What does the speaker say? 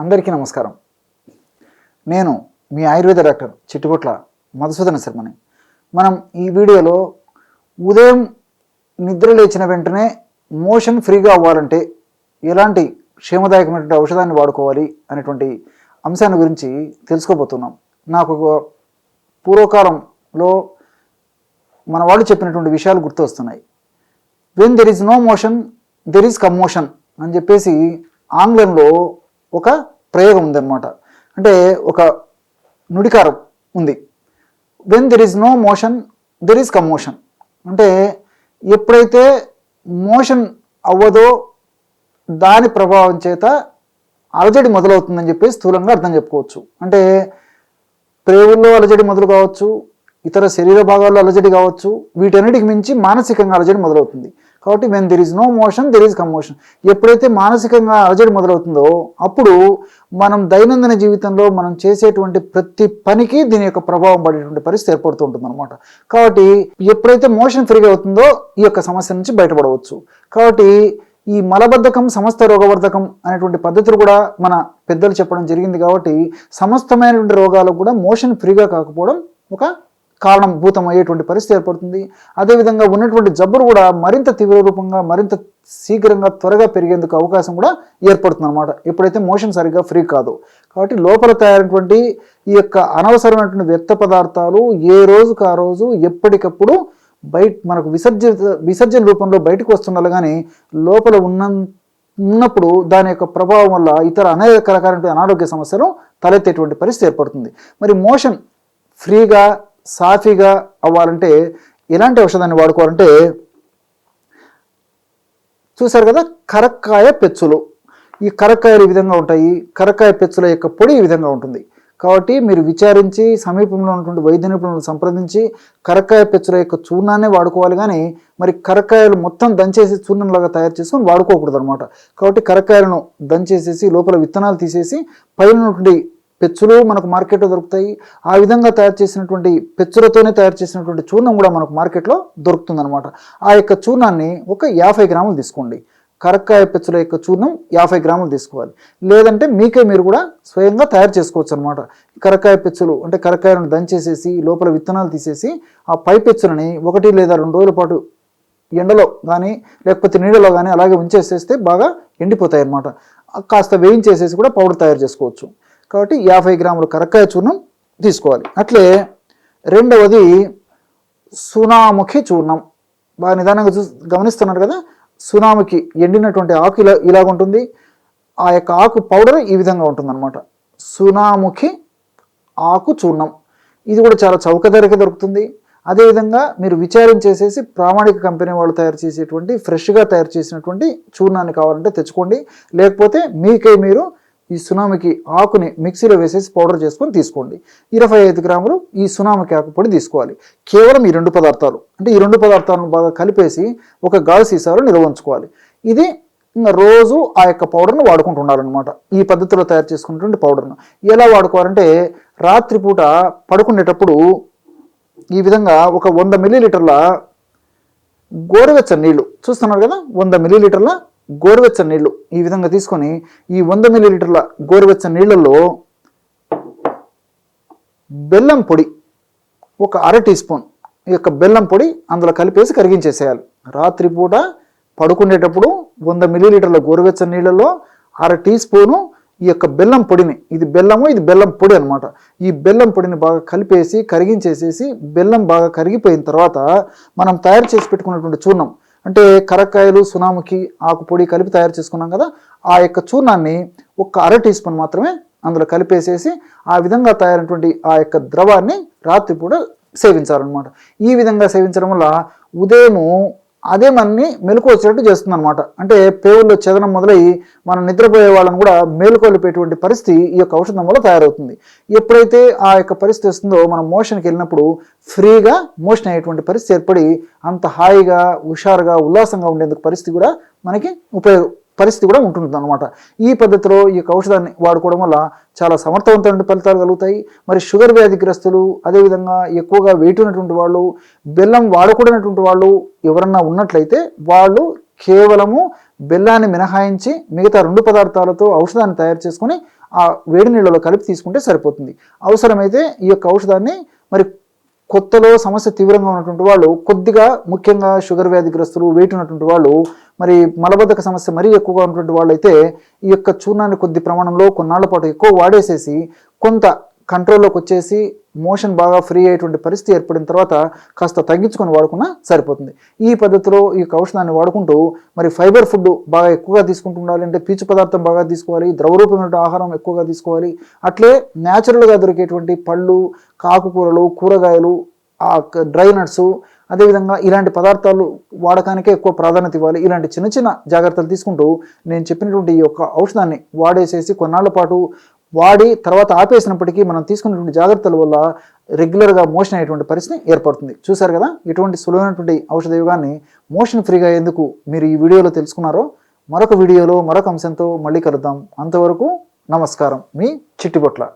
అందరికీ నమస్కారం. నేను మీ ఆయుర్వేద డాక్టర్ చిట్టుకొట్ల మధుసూదన శర్మని. మనం ఈ వీడియోలో ఉదయం నిద్ర లేచిన వెంటనే మోషన్ ఫ్రీగా అవ్వాలంటే ఎలాంటి క్షేమదాయకమైనటువంటి ఔషధాన్ని వాడుకోవాలి అనేటువంటి అంశాన్ని గురించి తెలుసుకోబోతున్నాం. నాకు పూర్వకాలంలో మన వాళ్ళు చెప్పినటువంటి విషయాలు గుర్తొస్తున్నాయి. When there is no motion there is commotion అని చెప్పేసి ఆంగ్లంలో ఒక ప్రయోగం ఉందన్నమాట. అంటే ఒక నుడికారం ఉంది. When there is no motion there is commotion అంటే ఎప్పుడైతే మోషన్ అవ్వదో దాని ప్రభావం చేత అలజడి మొదలవుతుందని చెప్పి స్థూలంగా అర్థం చెప్పుకోవచ్చు. అంటే ప్రేవుల్లో అలజడి మొదలు కావచ్చు ఇతర శరీర భాగాల్లో అలజడి కావచ్చు వీటన్నిటికి మించి మానసికంగా అలజడి మొదలవుతుంది. కాబట్టి when there is no motion there is commotion ఎప్పుడైతే మానసికంగా అలజడి మొదలవుతుందో అప్పుడు మనం దైనందిన జీవితంలో మనం చేసేటువంటి ప్రతి పనికి దీని యొక్క ప్రభావం పడేటువంటి పరిస్థితి ఏర్పడుతూ ఉంటుంది అనమాట కాబట్టి ఎప్పుడైతే మోషన్ ఫ్రీగా అవుతుందో ఈ యొక్క సమస్య నుంచి బయటపడవచ్చు. కాబట్టి ఈ మలబద్ధకం సమస్త రోగవర్ధకం అనేటువంటి పద్ధతులు కూడా మన పెద్దలు చెప్పడం జరిగింది కాబట్టి సమస్తమైనటువంటి రోగాలకు కూడా మోషన్ ఫ్రీగా కాకపోవడం ఒక కారణభూతం అయ్యేటువంటి పరిస్థితి ఏర్పడుతుంది. అదేవిధంగా ఉన్నటువంటి జబ్బులు కూడా మరింత తీవ్ర రూపంగా మరింత శీఘ్రంగా త్వరగా పెరిగేందుకు అవకాశం కూడా ఏర్పడుతుంది అనమాట ఎప్పుడైతే మోషన్ సరిగ్గా ఫ్రీ కాదు. కాబట్టి లోపల తయారైనటువంటి ఈ యొక్క అనవసరమైనటువంటి వ్యక్త పదార్థాలు ఏ రోజుకు ఆ రోజు ఎప్పటికప్పుడు బయట మనకు విసర్జిత విసర్జన రూపంలో బయటకు వస్తుండాలి. కానీ లోపల ఉన్న ఉన్నప్పుడు దాని యొక్క ప్రభావం వల్ల ఇతర అనేక రకాలైన అనారోగ్య సమస్యలు తలెత్తేటువంటి పరిస్థితి ఏర్పడుతుంది. మరి మోషన్ ఫ్రీగా సాఫీగా అవ్వాలంటే ఎలాంటి ఔషధాన్ని వాడుకోవాలంటే చూశారు కదా కరక్కాయ పెచ్చులు. ఈ కరక్కాయలు ఈ విధంగా ఉంటాయి. కరక్కాయ పెచ్చుల యొక్క పొడి ఈ విధంగా ఉంటుంది. కాబట్టి మీరు విచారించి సమీపంలో ఉన్నటువంటి వైద్య నిపుణులను సంప్రదించి కరక్కాయ పెచ్చుల యొక్క చూర్ణాన్ని వాడుకోవాలి కానీ మరి కరక్కాయలు మొత్తం దంచేసి చూర్ణంలాగా తయారు చేసుకొని వాడుకోకూడదు అనమాట కాబట్టి కరక్కాయలను దంచేసేసి లోపల విత్తనాలు తీసేసి పైన ఉన్నటువంటి పెచ్చులు మనకు మార్కెట్లో దొరుకుతాయి. ఆ విధంగా తయారు చేసినటువంటి పెచ్చులతోనే తయారు చేసినటువంటి చూర్ణం కూడా మనకు మార్కెట్లో దొరుకుతుందనమాట ఆ యొక్క చూర్ణాన్ని ఒక యాభై గ్రాములు తీసుకోండి. కరక్కాయ పెచ్చుల యొక్క చూర్ణం యాభై గ్రాములు తీసుకోవాలి. లేదంటే మీకే మీరు కూడా స్వయంగా తయారు చేసుకోవచ్చు అనమాట కరక్కాయ పెచ్చులు అంటే కరక్కాయలను దంచేసేసి లోపల విత్తనాలు తీసేసి ఆ పై పెచ్చులని ఒకటి లేదా రెండు రోజుల పాటు ఎండలో కానీ లేకపోతే నీడలో కానీ అలాగే ఉంచేసేస్తే బాగా ఎండిపోతాయి అనమాట కాస్త వేయించేసేసి కూడా పౌడర్ తయారు చేసుకోవచ్చు. కాబట్టి యాభై గ్రాములు కరక్కాయ చూర్ణం తీసుకోవాలి. అట్లే రెండవది సునాముఖి చూర్ణం. బాగా నిదానంగా చూ గమనిస్తున్నారు కదా సునాముఖి ఎండినటువంటి ఆకు ఇలా ఇలాగ ఉంటుంది. ఆ యొక్క ఆకు పౌడర్ ఈ విధంగా ఉంటుందన్నమాట. సునాముఖి ఆకు చూర్ణం. ఇది కూడా చాలా చౌక ధరకే దొరుకుతుంది. అదేవిధంగా మీరు విచారం చేసేసి ప్రామాణిక కంపెనీ వాళ్ళు తయారు చేసేటువంటి ఫ్రెష్గా తయారు చేసినటువంటి చూర్ణాన్ని కావాలంటే తెచ్చుకోండి. లేకపోతే మీకే మీరు ఈ సునామికి ఆకుని మిక్సీలో వేసేసి పౌడర్ చేసుకొని తీసుకోండి. ఇరవై ఐదు గ్రాములు ఈ సునామికి ఆకు పొడి తీసుకోవాలి. కేవలం ఈ రెండు పదార్థాలు అంటే ఈ రెండు పదార్థాలను బాగా కలిపేసి ఒక గాలి సీసాలో నిల్వ ఉంచుకోవాలి. ఇది రోజు ఆ యొక్క పౌడర్ను వాడుకుంటూ ఉండాలన్నమాట. ఈ పద్ధతిలో తయారు చేసుకున్నటువంటి పౌడర్ను. ఎలా వాడుకోవాలంటే రాత్రిపూట పడుకునేటప్పుడు ఈ విధంగా ఒక వంద మిల్లీలీటర్ల గోరువెచ్చని నీళ్ళు చూస్తున్నారు కదా? వంద మిల్లీలీటర్ల గోరువెచ్చని నీళ్ళు ఈ విధంగా తీసుకొని ఈ వంద మిల్లీలీటర్ల గోరువెచ్చని నీళ్ళల్లో బెల్లం పొడి ఒక అర టీ స్పూన్ ఈ యొక్క బెల్లం పొడి అందులో కలిపేసి కరిగించేసేయాలి. రాత్రిపూట పడుకునేటప్పుడు వంద మిల్లీలీటర్ల గోరువెచ్చని నీళ్ళలో అర టీ స్పూను ఈ యొక్క బెల్లం పొడిని ఇది బెల్లము ఇది బెల్లం పొడి అనమాట ఈ బెల్లం పొడిని బాగా కలిపేసి కరిగించేసేసి బెల్లం బాగా కరిగిపోయిన తర్వాత మనం తయారు చేసి పెట్టుకున్నటువంటి చూర్ణం అంటే కరక్కాయలు సునాముకి ఆకుపొడి కలిపి తయారు చేసుకున్నాం కదా ఆ యొక్క చూర్ణాన్ని ఒక్క అర టీ స్పూన్ మాత్రమే అందులో కలిపేసేసి ఆ విధంగా తయారైనటువంటి ఆ యొక్క ద్రవాన్ని రాత్రిపూట సేవించాలన్నమాట. ఈ విధంగా సేవించడం వల్ల ఉదయము అదే మనని మెలకు వచ్చేటట్టు చేస్తుంది అనమాట అంటే పేవుల్లో చదనం మొదలై మనం నిద్రపోయే వాళ్ళని కూడా మేలుకొలిపేటువంటి పరిస్థితి ఈ యొక్క ఔషధం వల్ల తయారవుతుంది. ఎప్పుడైతే ఆ యొక్క పరిస్థితి వస్తుందో మనం మోషన్కి వెళ్ళినప్పుడు ఫ్రీగా మోషన్ అయ్యేటువంటి పరిస్థితి ఏర్పడి అంత హాయిగా హుషారుగా ఉల్లాసంగా ఉండేందుకు పరిస్థితి కూడా మనకి ఉపయోగ పరిస్థితి కూడా ఉంటుంది అనమాట ఈ పద్ధతిలో ఈ యొక్క ఔషధాన్ని వాడుకోవడం వల్ల చాలా సమర్థవంతమైన ఫలితాలు కలుగుతాయి. మరి షుగర్ వ్యాధిగ్రస్తులు అదేవిధంగా ఎక్కువగా వెయిట్ ఉన్నటువంటి వాళ్ళు బెల్లం వాడకూడనటువంటి వాళ్ళు ఎవరన్నా ఉన్నట్లయితే వాళ్ళు కేవలము బెల్లాన్ని మినహాయించి మిగతా రెండు పదార్థాలతో ఔషధాన్ని తయారు చేసుకొని ఆ వేడి నీళ్ళలో కలిపి తీసుకుంటే సరిపోతుంది. అవసరమైతే ఈ యొక్క ఔషధాన్ని మరి కొత్తలో సమస్య తీవ్రంగా ఉన్నటువంటి వాళ్ళు కొద్దిగా ముఖ్యంగా షుగర్ వ్యాధిగ్రస్తులు వెయిట్ ఉన్నటువంటి వాళ్ళు మరి మలబద్ధక సమస్య మరీ ఎక్కువగా ఉన్నటువంటి వాళ్ళు అయితే ఈ యొక్క చూర్ణాన్ని కొద్ది ప్రమాణంలో కొన్నాళ్ళ పాటు ఎక్కువ వాడేసేసి కొంత కంట్రోల్లోకి వచ్చేసి మోషన్ బాగా ఫ్రీ అయ్యేటువంటి పరిస్థితి ఏర్పడిన తర్వాత కాస్త తగ్గించుకొని వాడుకున్నా సరిపోతుంది. ఈ పద్ధతిలో ఈ యొక్క ఔషధాన్ని వాడుకుంటూ మరి ఫైబర్ ఫుడ్ బాగా ఎక్కువగా తీసుకుంటుండాలి అంటే పీచు పదార్థం బాగా తీసుకోవాలి ద్రవరూపమైన ఆహారం ఎక్కువగా తీసుకోవాలి. అట్లే న్యాచురల్గా దొరికేటువంటి పళ్ళు కాకుకూరలు కూరగాయలు ఆ డ్రై నట్స్ అదేవిధంగా ఇలాంటి పదార్థాలు వాడకానికే ఎక్కువ ప్రాధాన్యత ఇవ్వాలి. ఇలాంటి చిన్న చిన్న జాగ్రత్తలు తీసుకుంటూ నేను చెప్పినటువంటి ఈ యొక్క ఔషధాన్ని వాడేసేసి కొన్నాళ్ళ పాటు వాడి తర్వాత ఆపేసినప్పటికీ మనం తీసుకున్నటువంటి జాగ్రత్తల వల్ల రెగ్యులర్గా మోషన్ అయ్యేటువంటి పరిస్థితి ఏర్పడుతుంది. చూశారు కదా? ఇటువంటి సులువైనటువంటి ఔషధ యుగాన్ని మోషన్ ఫ్రీగా ఎందుకు మీరు ఈ వీడియోలో తెలుసుకున్నారో మరొక వీడియోలో మరొక అంశంతో మళ్ళీ కలుద్దాం. అంతవరకు నమస్కారం. మీ చిట్టిబొట్ల.